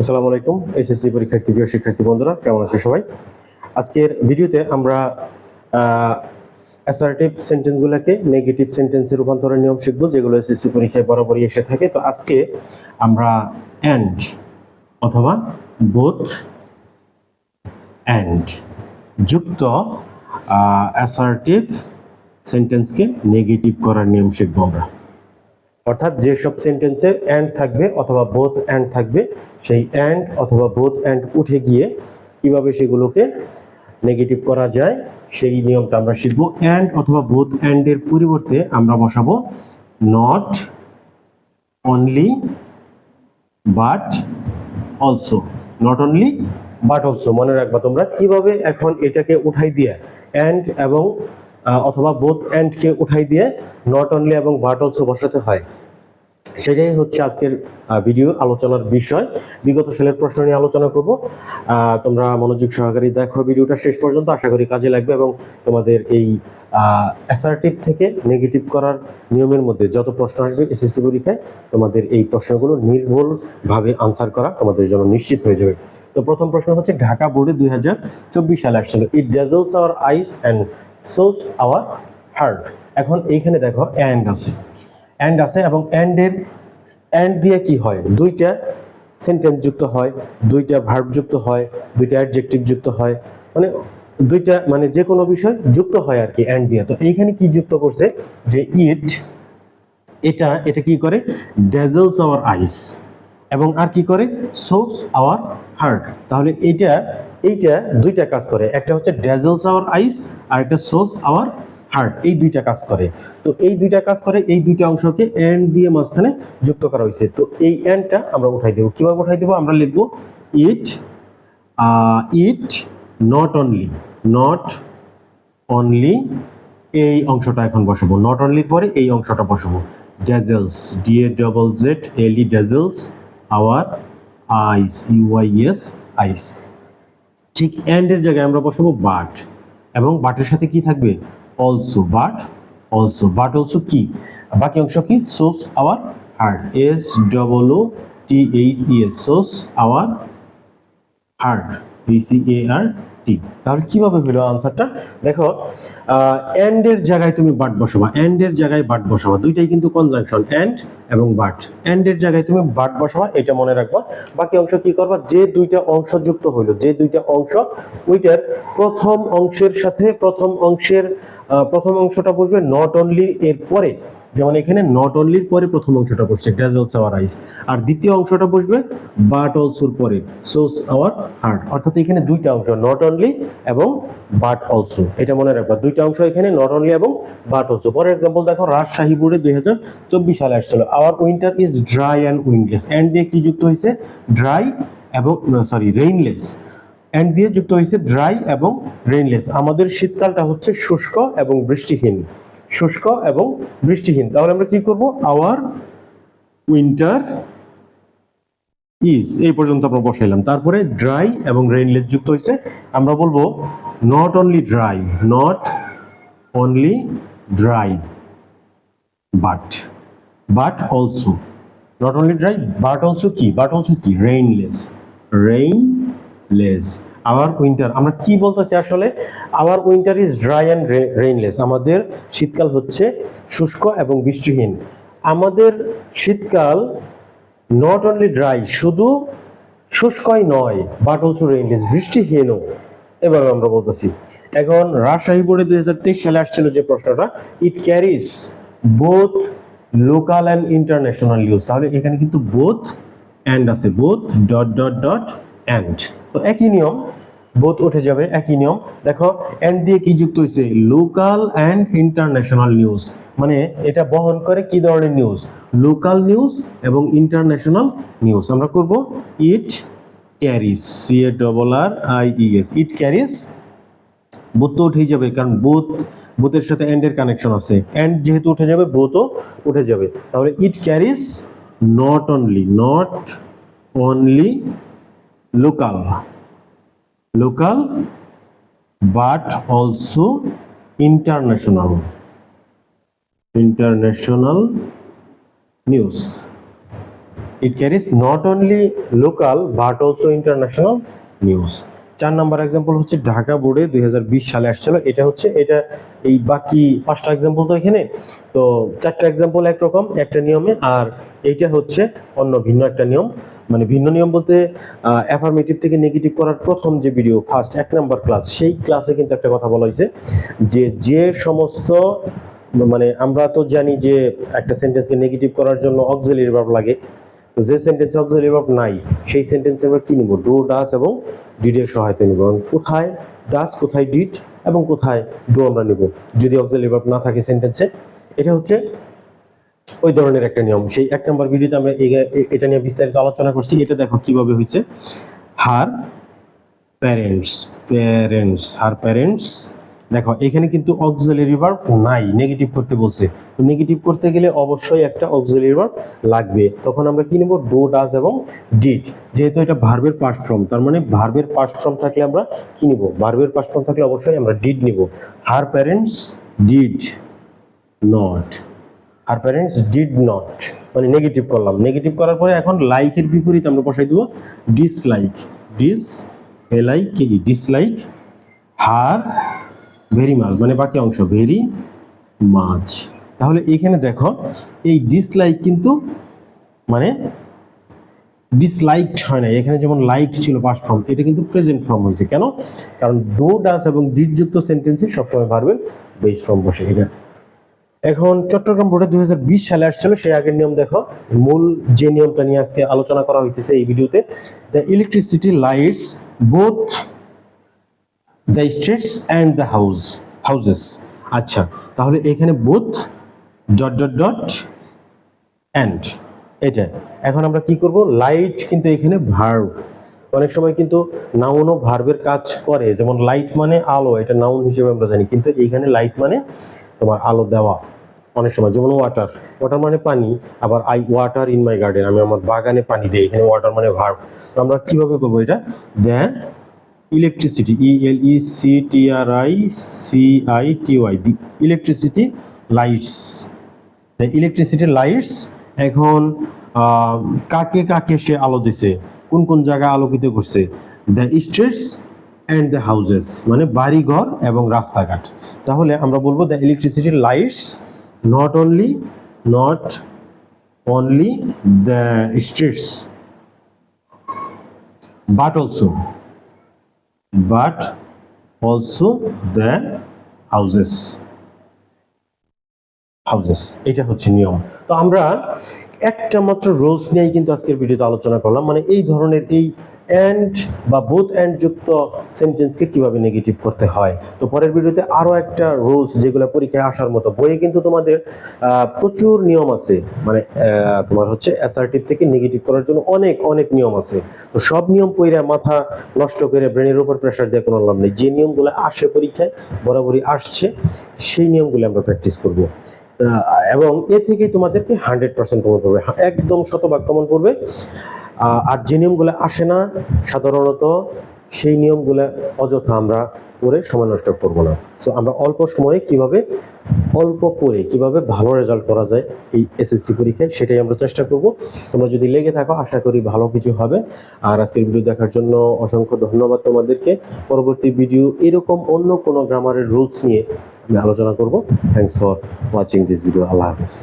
আসসালামু আলাইকুম, এসএসসি পরীক্ষার্থী প্রিয় শিক্ষার্থী বন্ধুরা, কেমন আছো সবাই? আজকের ভিডিওতে আমরা অ্যাসার্টিভ সেন্টেন্সগুলোকে নেগেটিভ সেন্টেন্সে রূপান্তরের নিয়ম শিখব, যেগুলো এসএসসি পরীক্ষায় বরাবরই এসে থাকে। তো আজকে আমরা অ্যান্ড অথবা বোথ অ্যান্ড যুক্ত অ্যাসার্টিভ সেন্টেন্সকে নেগেটিভ করার নিয়ম শিখব আমরা। অর্থাৎ যেসব সেন্টেন্সে অ্যান্ড থাকবে অথবা বোথ অ্যান্ড থাকবে, সেই অ্যান্ড অথবা বোথ অ্যান্ড উঠে গিয়ে কীভাবে সেগুলোকে নেগেটিভ করা যায়, সেই নিয়মটা আমরা শিখব। অ্যান্ড অথবা বোথ অ্যান্ডের পরিবর্তে আমরা বসাবো not only but also not only but also মনে রাখবা তোমরা কীভাবে এখন এটাকে উঠাই দিয়ে অ্যান্ড এবং অথবা বোথ অ্যান্ডকে উঠাই দিয়ে নট অনলি এবং বাট অলসো বসাতে হয়। সেটাই হচ্ছে আজকের ভিডিও আলোচনার বিষয়। বিগত সালের প্রশ্ন নিয়ে আলোচনা করব। তোমরা মনোযোগ সহকারে দেখো ভিডিওটা শেষ পর্যন্ত। আশা করি কাজে লাগবে এবং তোমাদের এই অ্যাসার্টিভ থেকে নেগেটিভ করার নিয়মের মধ্যে যত প্রশ্ন আসবে এসএসসি পরীক্ষায়, তোমাদের এই প্রশ্নগুলো নির্ভুলভাবে আনসার করা তোমাদের জন্য নিশ্চিত হয়ে যাবে। তো প্রথম প্রশ্ন হচ্ছে, ঢাকা বোর্ডে দুই হাজার চব্বিশ সালে আসছিল। It dazzles our eyes and sows our heart এখন এইখানে দেখো অ্যান্ড আছে। অ্যান্ড আছে এবং অ্যান্ডের অ্যান্ড দিয়ে কি হয়? দুইটা সেন্টেন্স যুক্ত হয়, দুইটা ভার্ব যুক্ত হয়, দুইটা অ্যাডজেক্টিভ যুক্ত হয়। মানে দুইটা মানে যে কোনো বিষয় যুক্ত হয় আর কি অ্যান্ড দিয়ে। তো এইখানে কি যুক্ত করছে? যে ইট এটা এটা কি করে? ডেজলস আওয়ার আইস এবং আর কি করে? সোস আওয়ার হার্ট তাহলে এইটা এইটা দুইটা কাজ করে। একটা হচ্ছে ডেজলস আওয়ার আইস, আর একটা সোস আওয়ার হার্ট। এই দুইটা কাজ করে। তো এই দুইটা কাজ করে, এই দুইটা অংশকে এন্ড দিয়ে মাঝখানে যুক্ত করা হয়েছে। তো এই এন্ডটা আমরা উঠাই দেবো। কীভাবে উঠাই দেবো? আমরা লিখব it it not only not only এই অংশটা এখন বসাবো। নট অনলির পরে এই অংশটা বসাবো। Dazzles D A double Z L E dazzles our eyes U I S eyes. ঠিক এন্ডের জায়গায় আমরা বসাবো বাট এবং বাটের সাথে কি থাকবে? Also but also but also কি? বাকি অংশ কি? Sows our heart S double O T H E S sows our heart C এ আর টি তাহলে কীভাবে হলো আনসারটা দেখো এন্ডের জায়গায় তুমি বাট বসাবা। এন্ডের জায়গায় বাট বসাবা। দুইটাই কিন্তু কনজাংশন এন্ড এবং বাট এন্ডের জায়গায় তুমি বাট বসাবা, এটা মনে রাখবা। বাকি অংশ কি করবা? যে দুইটা অংশ যুক্ত হইল, যে দুইটা অংশ, ওইটার প্রথম অংশের সাথে প্রথম অংশের প্রথম অংশটা বসবে নট অনলি এর পরে যেমন এখানে নট অনলির পরে প্রথম অংশটা বসছে ডেজলস আওয়ার আইস আর দ্বিতীয় অংশটা বসবে বাট অলসোর পরে সোস আওয়ার হার্ট অর্থাৎ এখানে দুইটা অংশ নট অনলি এবং বাট অলসো এটা মনে রাখবা, দুইটা অংশ এখানে নট অনলি এবং বাট অলসো ফর এক্সাম্পল দেখো রাজশাহী বোর্ডে দুই হাজার চব্বিশ সালে আসছিল our winter is dry and windless and দিয়ে কি যুক্ত হয়েছে? ড্রাই এবং সরি রেইনলেস অ্যান্ড দিয়ে যুক্ত হয়েছে ড্রাই এবং রেইনলেস আমাদের শীতকালটা হচ্ছে শুষ্ক এবং বৃষ্টিহীন শুষ্ক এবং বৃষ্টিহীন। তাহলে আমরা কি করব? আওয়ার উইন্টার ইজ এই পর্যন্ত আমরা বসাইলাম। তারপরে ড্রাই এবং রেইনলেস যুক্ত হয়েছে। আমরা বলব not only dry not only dry but but also not only dry but also কি? বাট অলসো কি? রেইনলেস রেইনলেস আওয়ার উইন্টার আমরা কি বলতেছি আসলে? Our winter is dry and rainless আমাদের শীতকাল হচ্ছে শুষ্ক এবং বৃষ্টিহীন। আমাদের শীতকাল নট অনলি ড্রাই শুধু শুষ্কই নয় বাট অলসো রেইনলেস বৃষ্টিহীনও। এভাবে আমরা বলতেছি, এখন রাজশাহী বোর্ডে দুই হাজার তেইশ সালে আসছিল যে প্রশ্নটা it carries both local and international news তাহলে এখানে কিন্তু বোথ অ্যান্ড আছে both dot dot dot and তো একই নিয়ম বোথ উঠে যাবে, একই নিয়ম। দেখো অ্যান্ড দিয়ে কি যুক্ত হয়েছে? লোকাল অ্যান্ড ইন্টারন্যাশনাল নিউজ মানে এটা বহন করে কি ধরনের নিউজ লোকাল নিউজ এবং ইন্টারন্যাশনাল নিউজ আমরা করব it carries C A double R I E S it carries both তো উঠেই যাবে, কারণ বোথ বোথের সাথে এন্ডের কানেকশন আছে। এন্ড যেহেতু উঠে যাবে বোথও উঠে যাবে। তাহলে it carries not only not only local local but also international international news it carries not only local but also international news চার নাম্বার এক্সাম্পল হচ্ছে ঢাকা বোর্ডে দুই হাজার বিশ সালে আসছিল। এটা হচ্ছে, এটা এই বাকি পাঁচটা এক্সাম্পল তো এখানে। তো চারটা এক্সাম্পল একরকম, একটা নিয়মে, আর এইটা হচ্ছে অন্য ভিন্ন একটা নিয়ম। মানে ভিন্ন নিয়ম বলতে অ্যাফার্মেটিভ থেকে নেগেটিভ করার প্রথম যে ভিডিও ফার্স্ট এক নাম্বার ক্লাস সেই ক্লাসে কিন্তু একটা কথা বলা হয়েছে যে যে সমস্ত মানে আমরা তো জানি যে একটা সেন্টেন্সকে নেগেটিভ করার জন্য অক্সিলারি ভার্ব লাগে। তো যে সেন্টেন্সে অক্সিলারি ভার্ব নাই, সেই সেন্টেন্সে আমরা কি নিব? ডু ডাস এবং ডিডের সহায়তা নিব। এবং কোথায় ডাস কোথায় ডিড এবং কোথায় ডু আমরা নিব? যদি অক্সিলারি ভার্ব না থাকে সেন্টেন্সে এটা হচ্ছে ওই ধরনের একটা নিয়ম। সেই এক নম্বর ভিডিওতে আমরা এটা নিয়ে বিস্তারিত আলোচনা করছি। এটা দেখো কীভাবে হয়েছে। Her parents parents her parents দেখো, এখানে কিন্তু অক্সিলারি ভার্ব নাই নেগেটিভ করতে বলছে। তো নেগেটিভ করতে গেলে অবশ্যই একটা অক্সিলারি ভার্ব লাগবে। তখন আমরা কি নেব? ডু ডাজ এবং ডিড যেহেতু এটা ভার্বের পাস্ট ফর্ম তার মানে ভার্বের পাস্ট ফর্ম থাকলে আমরা কি নিব? ভার্বের পাস্ট ফর্ম থাকলে অবশ্যই আমরা ডিড নিব। হার প্যারেন্টস ডিড নট আর প্যারেন্টস ডিড নট মানে নেগেটিভ করলাম। নেগেটিভ করার পরে এখন লাইকের বিপরীত আমরা বসাই দেবো। ডিসলাইক ডিস এলাই কি ডিসলাইক হার ভেরি মাছ মানে বাকি অংশ ভেরি মাছ। তাহলে এখানে দেখো, এই ডিসলাইক কিন্তু মানে ডিসলাইকড হয় না এখানে যেমন লাইক ছিল পাস্ট ফর্ম এটা কিন্তু প্রেজেন্ট ফর্ম হয়েছে। কেন? কারণ ডো ডাস এবং ডিড যুক্ত সেন্টেন্সে সবসময় পারবেন বেস ফর্ম বসে। এটা এখন চট্টগ্রাম বোর্ডে দুই হাজার বিশ সালে আসছিল, সেই আগের নিয়ম দেখো, মূল যে নিয়মটা নিয়ে আজকে আলোচনা করা হইতেছে এই ভিডিওতে the electricity lights both the streets and the house houses আচ্ছা তাহলে এখানে both dot dot dot and এটা। এখন আমরা কি করব? লাইট কিন্তু এখানে ভার্ব অনেক সময় কিন্তু নাউনও ভার্বের কাজ করে। যেমন লাইট মানে আলো, এটা নাউন হিসেবে আমরা জানি। কিন্তু এইখানে লাইট মানে তোমার আলো দেওয়া। অনেক সময় যেমন ওয়াটার ওয়াটার মানে পানি। আবার I water in my garden আমি আমার বাগানে পানি দিই। এখানে ওয়াটার মানে ভার্ব তো আমরা কীভাবে করব এটা? The electricity E L E C T R I C I T Y the electricity lights electricity lights এখন কাকে কাকে সে আলো দিছে? কোন কোন জায়গায় আলোকিত করছে? The streets and the houses মানে বাড়িঘর এবং রাস্তাঘাট। তাহলে আমরা বলব the electricity lights not only not only the streets but also but also the houses. Houses, এটা হচ্ছে নিয়ম। তো আমরা একটা মাত্র রুলস নিয়ে কিন্তু আজকের ভিডিওতে আলোচনা করলাম। মানে এই ধরনের এই অ্যান্ড বা বোথ অ্যান্ড যুক্ত সেন্টেন্সকে কীভাবে নেগেটিভ করতে হয়? তো পরের ভিডিওতে আরও একটা রুলস যেগুলো পরীক্ষায় আসার মতো বইয়ে কিন্তু তোমাদের প্রচুর নিয়ম আছে। মানে তোমার হচ্ছে অ্যাসার্টিভ থেকে নেগেটিভ করার জন্য অনেক অনেক নিয়ম আছে। তো সব নিয়ম পইরা মাথা নষ্ট করে ব্রেনের উপর প্রেশার দিয়ে কোনো লাভ নেই। যে নিয়মগুলো আসে পরীক্ষায়, বরাবরই আসছে, সেই নিয়মগুলো আমরা প্র্যাকটিস করব। এবং এ থেকেই তোমাদেরকে হান্ড্রেড পার্সেন্ট কমন পড়বে একদম শতভাগ কমন পড়বে আর যে নিয়মগুলো আসে না, সাধারণত সেই নিয়মগুলো অযথা আমরা করে সময় নষ্ট করব না। সো আমরা অল্প সময়ে কীভাবে, অল্প পড়ে কীভাবে ভালো রেজাল্ট করা যায় এই এসএসসি পরীক্ষায়, সেটাই আমরা চেষ্টা করব। তোমরা যদি লেগে থাকো, আশা করি ভালো কিছু হবে। আর আজকের ভিডিও দেখার জন্য অসংখ্য ধন্যবাদ তোমাদেরকে। পরবর্তী ভিডিও এরকম অন্য কোনো গ্রামারের রুলস নিয়ে আমি আলোচনা করব। Thanks for watching this video আল্লাহ হাফেজ।